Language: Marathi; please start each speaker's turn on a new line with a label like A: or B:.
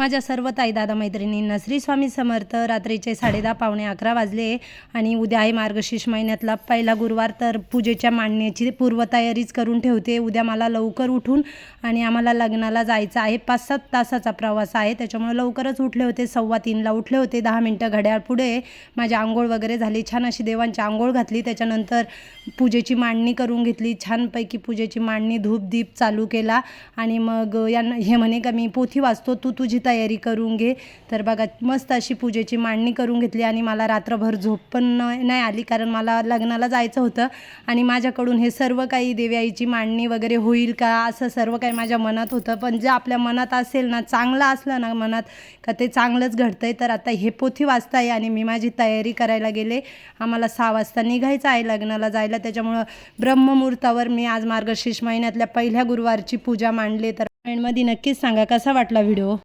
A: माझ्या सर्व ताई दादा मैत्रिणींना श्री स्वामी समर्थ रात्रीचे साडेदहा पावणे अकरा वाजले आणि उद्या आहे मार्गशीर्ष महिन्यातला पहिला गुरुवार. तर पूजेच्या मांडण्याची पूर्वतयारीच करून ठेवते. उद्या मला लवकर उठून आणि आम्हाला लग्नाला जायचं आहे. पाच सात तासाचा प्रवास आहे. त्याच्यामुळे लवकरच उठले होते. सव्वा तीनला उठले होते. दहा मिनटं घड्याळ पुढे माझी आंघोळ वगैरे झाली. छान अशी देवांची आंघोळ घातली. त्याच्यानंतर पूजेची मांडणी करून घेतली. छानपैकी पूजेची मांडणी धूप दीप चालू केला आणि मग यांना हे म्हणे का मी पोथी वाचतो. तू तुझी तयारी करून घे. तर बघा मस्त अशी पूजेची मांडणी करून घेतली आणि मला रात्रभर झोप पण नाही आली कारण मला लग्नाला जायचं होतं. आणि माझ्याकडून हे सर्व काही देव्याईची मांडणी वगैरे होईल का असं सर्व काही माझ्या मनात होतं. पण जे आपल्या मनात असेल ना चांगलं असलं ना मनात का ते चांगलंच घडतं आहे तर आता हे पोथी वाचताय आणि मी माझी तयारी करायला गेले. आम्हाला सहा वाजता निघायचं आहे लग्नाला जायला. त्याच्यामुळं ब्रह्ममुहूर्तावर मी आज मार्गशीर्ष महिन्यातल्या पहिल्या गुरुवारची पूजा मांडली तर कमेंटमध्ये नक्कीच सांगा कसा वाटला व्हिडिओ?